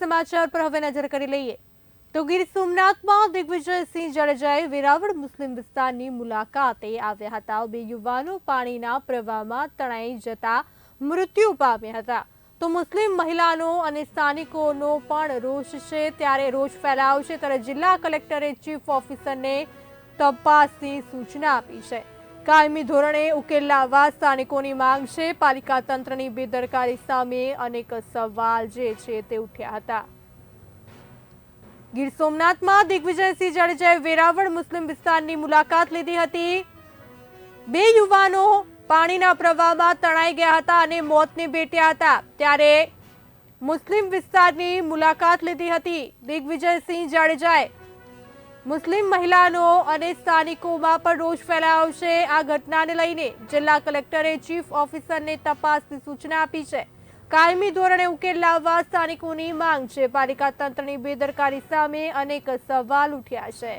સમાચાર પર હવે નજર કરી લઈએ. તો ગીર સોમનાથમાં દિગ્વિજયસિંહ જાડેજાએ વેરાવળ મુસ્લિમ વિસ્તારની મુલાકાતે આવ્યા હતા. બે યુવાનો પાણીના પ્રવાહમાં તણાઈ જતા મૃત્યુ પામ્યા હતા. તો મુસ્લિમ મહિલાનો અને સ્થાનિકોનો પણ રોષ છે. ત્યારે રોષ ફેલાવશે ત્યારે જિલ્લા કલેક્ટરે ચીફ ઓફિસરને તપાસની સૂચના આપી છે. કાયમી ધોરણે ઉકેલ લાવવા સ્થાનિકોની માંગ છે. પાલિકા તંત્રની બેદરકારી સામે અનેક સવાલ જે છે તે ઉઠ્યા હતા. ગીર સોમનાથમાં દિગ્વિજયસિંહ જાડેજાએ વેરાવળ મુસ્લિમ વિસ્તારની મુલાકાત લીધી હતી. બે યુવાનો પાણીના પ્રવાહમાં તણાઈ ગયા હતા અને મોતને ભેટ્યા હતા. ત્યારે મુસ્લિમ વિસ્તારની મુલાકાત લીધી હતી. દિગ્વિજયસિંહ જાડેજાએ મુસ્લિમ મહિલાનો અને સ્થાનિકોમાં પણ રોષ ફેલાયો છે આ ઘટનાને લઈને જિલ્લા કલેક્ટરે ચીફ ઓફિસરને તપાસની સૂચના આપી છે. કાયમી ધોરણે ઉકેલ લાવવા સ્થાનિકોની માંગ છે. પાલિકા તંત્રની બેદરકારી સામે અનેક સવાલ ઉઠ્યા છે.